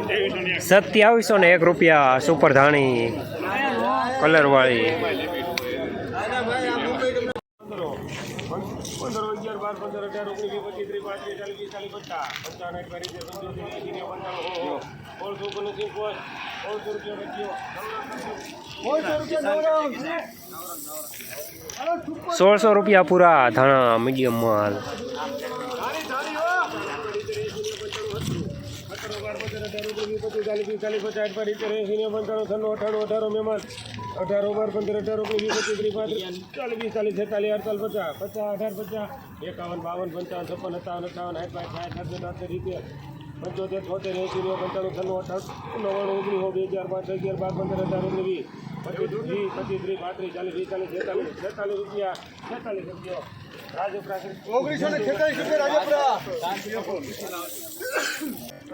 સત્યાવીસો ને એક અઠ્યાવીસો સત્યાવીસો ને એક રૂપિયા સુપર ધાણી કલરવાળી પંદર અગિયાર બાર પંદર અઢાર ઓગણીસ ચાલીસ, પિસ્તાલીસ, પચાસ પંચોતેર એંસી નેવું, પંચાણું પૂરા ધાણા મીડિયમ માલ અઢારો બાર, પંદર અઢાર ઓગણીસ વીસ, પચીસ, ત્રીસ, પાંત્રીસ, ચાલીસ, પિસ્તાલીસ, છેતાલીસ, અડતાલીસ, પચાસ પચાસ, અઢાર, પચાસ, એકાવન, બાવન, પંચાવન, છપ્પન, સત્તાવન અઠાવન સાઠ પાંચ સાઠ, સાત સાતસો રૂપિયા પંચોતેર, છોતેર એંસી નેવું, પંચાણું, છન્નું, અઠાણું ઓગણીસ બે હજાર પાંચ અગિયાર, બાર, પંદર, અઢાર, ઓગણીસ પચીસ પચીસ, ત્રીસ, પાંત્રીસ, ચાલીસ, પિસ્તાલીસ, છેતાલીસ રૂપિયા, છેતાલીસ ને છેતાલીસ રૂપિયા રાજપુરા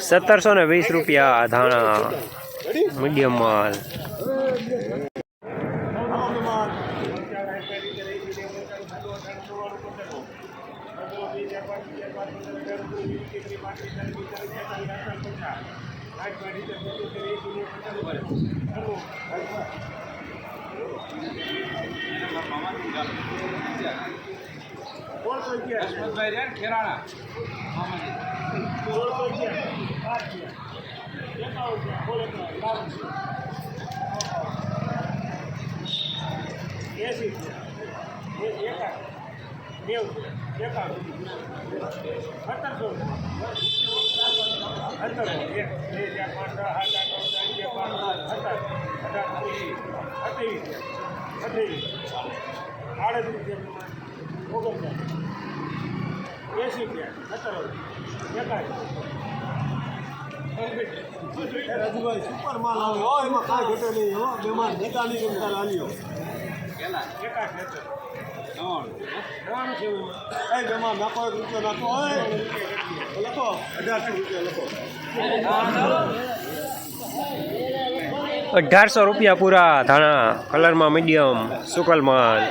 સત્તરસો ને વીસ રૂપિયા ધાણા મીડિયમ માલ એસી એકા નેવું એકાવન સત્તરસો સત્તર એક બે ચાર પાંચ સાત આઠ નવ દસ અગિયાર બાર સત્તર અઢાર ઓગણીસ અઠ્યાવીસ અઠ્યાવીસ આડત્રીસ ઓગણચાલીસ એસી સુપર માલ આવ્યો હો એમાં કાંઈ ઘટે નહીં હો બેમાન નીકાળી ગમતા લાલ્યો એકાશ નવ્વાણું છે એ બેમાન નાખો એક રૂપિયો નાખો લખો અઢારસો અઢારસો રૂપિયા પૂરા ધાણા, કલરમાં મીડિયમ સુકલ માલ